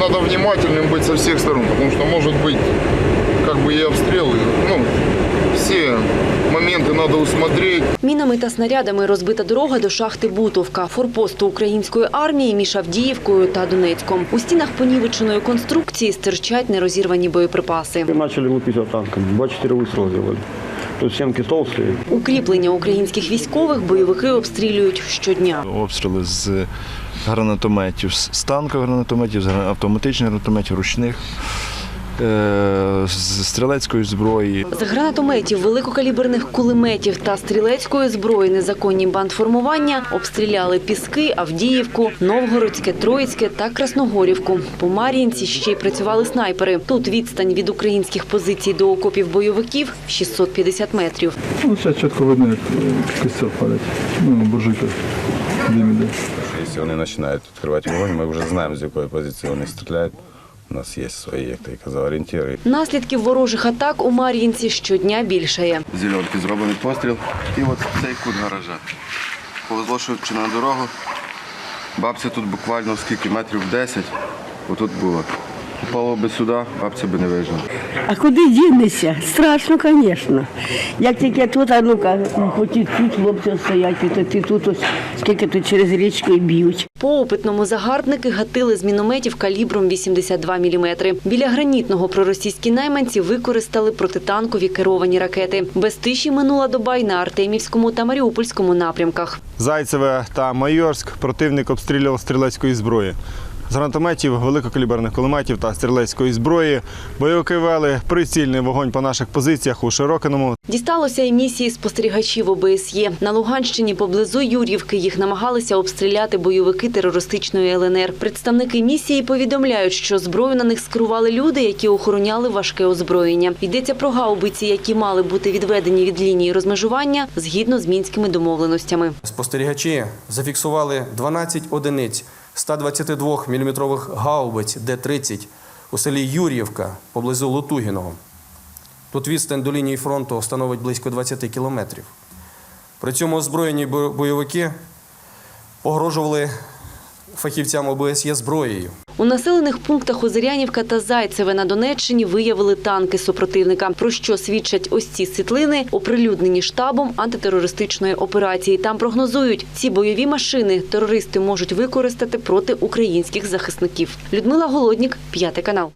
надо внимательным быть со всех сторон, потому что может быть как бы и обстрелы. Ну, все моменты надо усмотреть. Мінами та снарядами розбита дорога до шахти Бутовка, форпосту української армії між Авдіївкою та Донецьком. У стінах понівеченої конструкції стирчать нерозірвані боєприпаси. Начали лупить танками. Два-четыре выстрела сделали. Тут семки толсті. Укріплення українських військових бойовики обстрілюють щодня. обстріли з гранатометів, з танкових гранатометів, з автоматичних гранатометів, ручних, з стрілецької зброї. З гранатометів, великокаліберних кулеметів та стрілецької зброї незаконні бандформування обстріляли Піски, Авдіївку, Новгородське, Троїцьке та Красногорівку. По Мар'їнці ще й працювали снайпери. Тут відстань від українських позицій до окопів бойовиків 650 метрів. Ну, зараз чітко видно, як е, костер палять. Ну, буржуйка дим іде. Якщо вони починають відкривати вогонь, ми вже знаємо, з якої позиції вони стріляють. У нас є свої, як ти казав, орієнтири. Наслідків ворожих атак у Мар'їнці щодня більшає. зеленки зроблений постріл. І от цей кут гаража. Повезло, що чи на дорогу. Бабця тут буквально скільки метрів 10. Отут було. Упало би сюди, бабця би не вижила. А куди дінешся? Страшно, звісно. Як тільки тут, а ну-ка, хоч і тут хлопці стоять, і ти тут ось скільки тут через річку і б'ють. По опитному загарбники гатили з мінометів калібром 82 мм. Біля гранітного проросійські найманці використали протитанкові керовані ракети. Без тиші минула доба й на Артемівському та Маріупольському напрямках. Зайцеве та Майорськ противник обстрілював стрілецької зброї. З гранатометів, великокаліберних кулеметів та стрілецької зброї бойовики вели прицільний вогонь по наших позиціях у Широкиному Дісталося й місії спостерігачів ОБСЄ. На Луганщині поблизу Юрівки їх намагалися обстріляти бойовики терористичної ЛНР. Представники місії повідомляють, що зброю на них скерували люди, які охороняли важке озброєння. Йдеться про гаубиці, які мали бути відведені від лінії розмежування згідно з мінськими домовленостями. Спостерігачі зафіксували 12 одиниць 122 мм гаубиць Д-30 у селі Юр'ївка поблизу Лутугіного. Тут відстань до лінії фронту становить близько 20 кілометрів. При цьому озброєні бойовики погрожували фахівцям ОБСЄ зброєю. У населених пунктах Озерянівка та Зайцеве на Донеччині виявили танки супротивника. Про що свідчать ось ці світлини, оприлюднені штабом антитерористичної операції. Там прогнозують, ці бойові машини терористи можуть використати проти українських захисників. Людмила Голоднік, п'ятий канал.